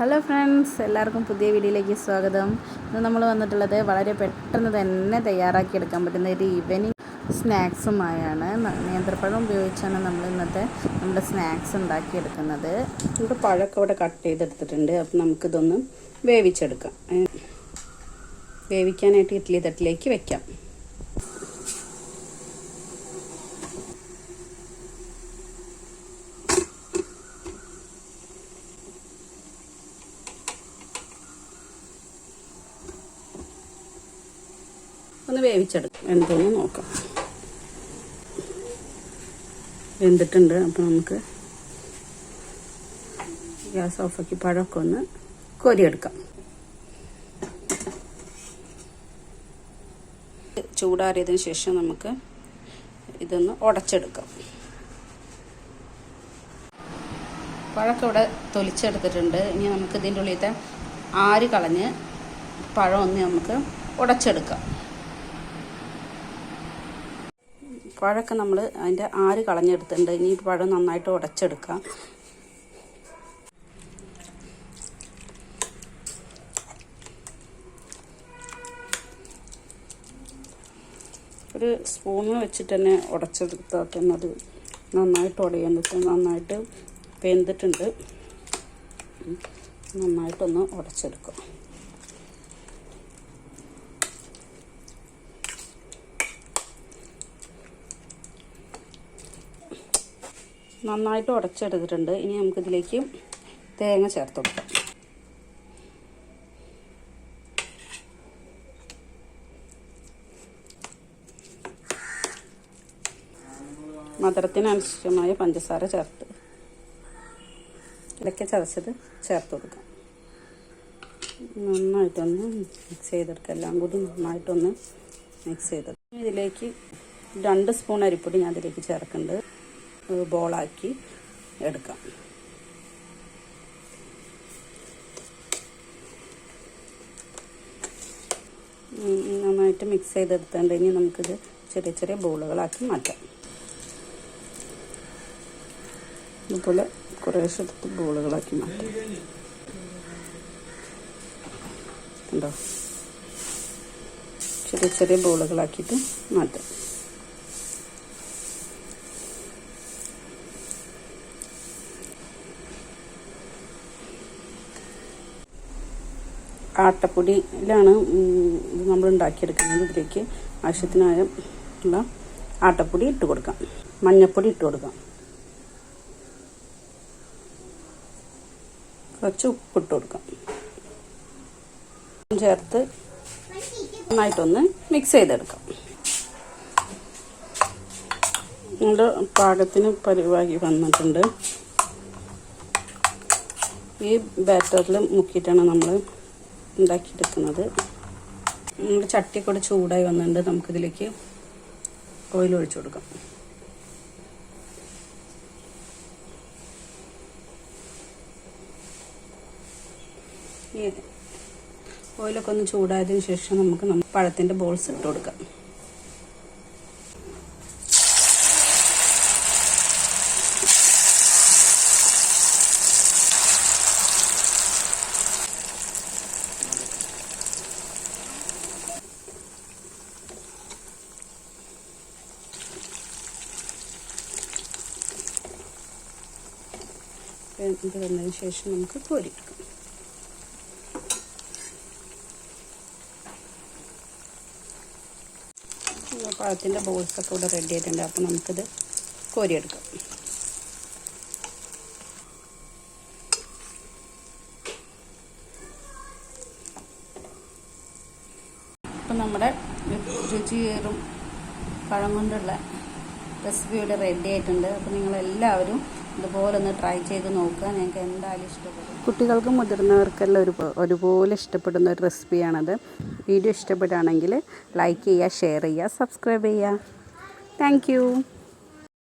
Hello friends എല്ലാവർക്കും പുതിയ വീഡിയോയിലേക്ക് സ്വാഗതം. ഇന്ന് നമ്മൾ വന്നിട്ടുള്ളത് വളരെ പെട്ടെന്ന് തന്നെ തയ്യാറാക്കി എടുക്കാൻ പറ്റുന്ന ഒരു ഈവനിങ് സ്നാക്സുമായാണ് നേന്ത്രപ്പഴം ഉപയോഗിച്ചാണ് നമ്മൾ ഇന്നത്തെ നമ്മുടെ സ്നാക്സ് ഉണ്ടാക്കിയെടുക്കുന്നത്. നമ്മുടെ പഴമൊക്കെ ഇവിടെ കട്ട് ചെയ്തെടുത്തിട്ടുണ്ട്. അപ്പം നമുക്കിതൊന്ന് വേവിച്ചെടുക്കാം. വേവിക്കാനായിട്ട് ഇഡ്ഡലി തട്ടിലേക്ക് വെക്കാം. ഒന്ന് വേവിച്ചെടുക്കാം എന്തോന്ന് നോക്കാം. വെന്തിട്ടുണ്ട്. അപ്പം നമുക്ക് ഗ്യാസ് ഓഫാക്കി പഴമൊക്കെ ഒന്ന് കൊരിയെടുക്കാം. ചൂടാറിയതിന് ശേഷം നമുക്ക് ഇതൊന്ന് ഉടച്ചെടുക്കാം. പഴമൊക്കെ ഇവിടെ തൊലിച്ചെടുത്തിട്ടുണ്ട്. ഇനി നമുക്ക് ഇതിന്റെ ഉള്ളിലത്തെ ആര് കളഞ്ഞ് പഴം ഒന്ന് നമുക്ക് ഉടച്ചെടുക്കാം. പഴമൊക്കെ നമ്മൾ അതിന്റെ ആര് കളഞ്ഞെടുത്തിട്ടുണ്ട്? ഇനി പഴം നന്നായിട്ട് ഉടച്ചെടുക്കാം. ഒരു സ്പൂണ് വെച്ചിട്ട് തന്നെ ഉടച്ചെടുത്താൽ തന്നെ അത് നന്നായിട്ട് പറ്റും. നന്നായിട്ട് വെന്തിട്ടുണ്ട്. നന്നായിട്ടൊന്ന് ഉടച്ചെടുക്കും. നന്നായിട്ട് ഉടച്ചെടുത്തിട്ടുണ്ട്. ഇനി നമുക്കിതിലേക്ക് തേങ്ങ ചേർത്ത് കൊടുക്കാം. മധുരത്തിനനുസൃതമായ പഞ്ചസാര ചേർത്ത് ഇടയ്ക്ക് ചതച്ചത് ചേർത്ത് കൊടുക്കാം. നന്നായിട്ടൊന്ന് മിക്സ് ചെയ്തെടുക്കുക എല്ലാം കൂടി നന്നായിട്ടൊന്ന് മിക്സ് ചെയ്തെടുക്കാം. ഇതിലേക്ക് രണ്ട് സ്പൂൺ അരിപ്പൊടി ഞാൻ ഇതിലേക്ക് ചേർക്കുന്നുണ്ട്. ബോളാക്കി എടുക്കാം. നന്നായിട്ട് മിക്സ് ചെയ്തെടുത്തുകൊണ്ട് ഇനി നമുക്കിത് ചെറിയ ചെറിയ ബോളുകളാക്കി മാറ്റാം. ഇതുപോലെ കുറേശ്ശെ എടുത്ത് ബോളുകളാക്കി മാറ്റാം. ഉണ്ടോ ചെറിയ ചെറിയ ബോളുകളാക്കിയിട്ട് മാറ്റാം. ആട്ടപ്പൊടിയിലാണ് നമ്മൾ ഉണ്ടാക്കിയെടുക്കുന്നത് ഇതിലേക്ക് ആവശ്യത്തിനായ ആട്ടപ്പൊടി ഇട്ട് കൊടുക്കാം. മഞ്ഞപ്പൊടി ഇട്ട് കൊടുക്കാം. കുറച്ച് ഉപ്പ് ഇട്ട് കൊടുക്കാം. ചേർത്ത് നന്നായിട്ടൊന്ന് മിക്സ് ചെയ്തെടുക്കാം. നമ്മുടെ പാകത്തിന് പരിവാകി വന്നിട്ടുണ്ട്. ഈ ബാറ്ററിൽ മുക്കിയിട്ടാണ് നമ്മൾ ഉണ്ടാക്കിയെടുക്കുന്നത്. നമ്മുടെ ചട്ടി കൂടെ ചൂടായി വന്നിട്ടുണ്ട്. നമുക്കിതിലേക്ക് ഓയിൽ ഒഴിച്ചു കൊടുക്കാം. ഓയിലൊക്കെ ഒന്ന് ചൂടായതിനു ശേഷം നമുക്ക് പഴത്തിന്റെ ബോൾസ് ഇട്ട് കൊടുക്കാം. ഇത് വന്നതിന് ശേഷം നമുക്ക് കോരിയെടുക്കാം പഴത്തിന്റെ ബോൾസൊക്കെ ഇവിടെ റെഡി ആയിട്ടുണ്ട്. അപ്പോൾ നമുക്കിത് കോരിയെടുക്കാം. അപ്പം നമ്മുടെ രുചിയേറും പഴം കൊണ്ടുള്ള റെസിപ്പി ഇവിടെ റെഡി ആയിട്ടുണ്ട്. അപ്പോൾ നിങ്ങളെല്ലാവരും ഇതുപോലെ ഒന്ന് ട്രൈ ചെയ്ത് നോക്കുക. നിങ്ങൾക്ക് എന്തായാലും ഇഷ്ടപ്പെടും. കുട്ടികൾക്കും മുതിർന്നവർക്കെല്ലാം ഒരു ഒരുപോലെ ഇഷ്ടപ്പെടുന്ന ഒരു റെസിപ്പിയാണത്. വീഡിയോ ഇഷ്ടപ്പെടുകയാണെങ്കിൽ ലൈക്ക് ചെയ്യുക ഷെയർ ചെയ്യുക സബ്സ്ക്രൈബ് ചെയ്യുക. താങ്ക്